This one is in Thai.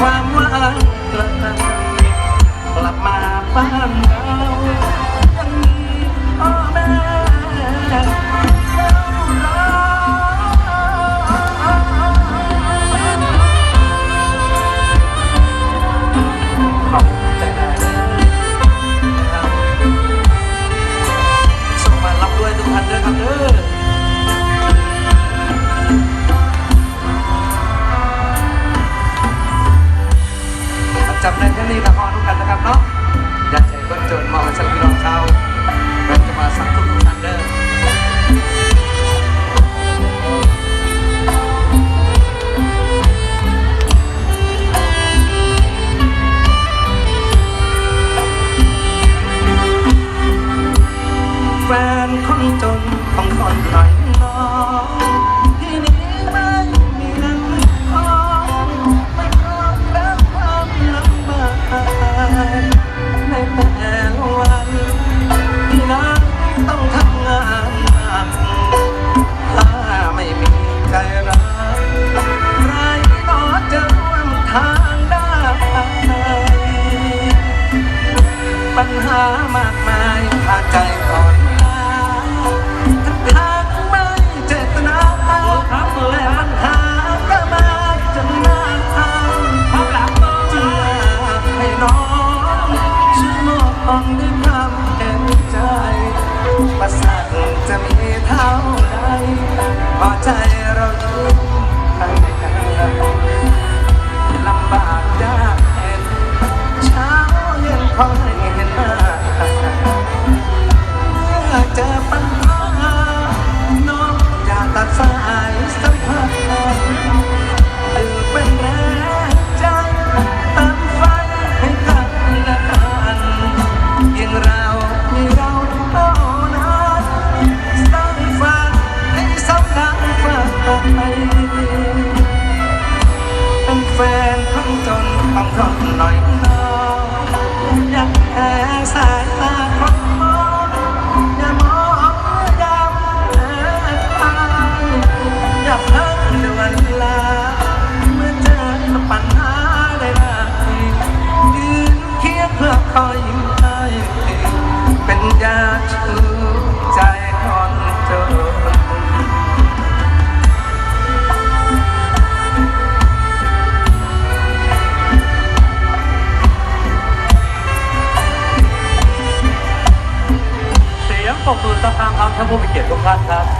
ความว่างกลับมากลับมาบ้านเรา นี้ละครทุกกันนะครับเนาะอยากให้คนจนมองฉันพี่น้องชาวเราจะมาสังทุกทุกท่านเด้อแฟนคนจนของคนหน่อยากมายพาใจอ่อนล้าทั้งทางไม่เจตนาแต่ปัญหาก็มาจนหน้าทางพักหลังจึงอยาให้น้องช่วยมองด้วยความเห็นใจประสาทจะมีเท่าใดพอใจเราอยู่ให้กันลำบาก จนต้ เสียงปรบมือสักครั้งครับท่านผู้มีเกียรติทุกท่านครับ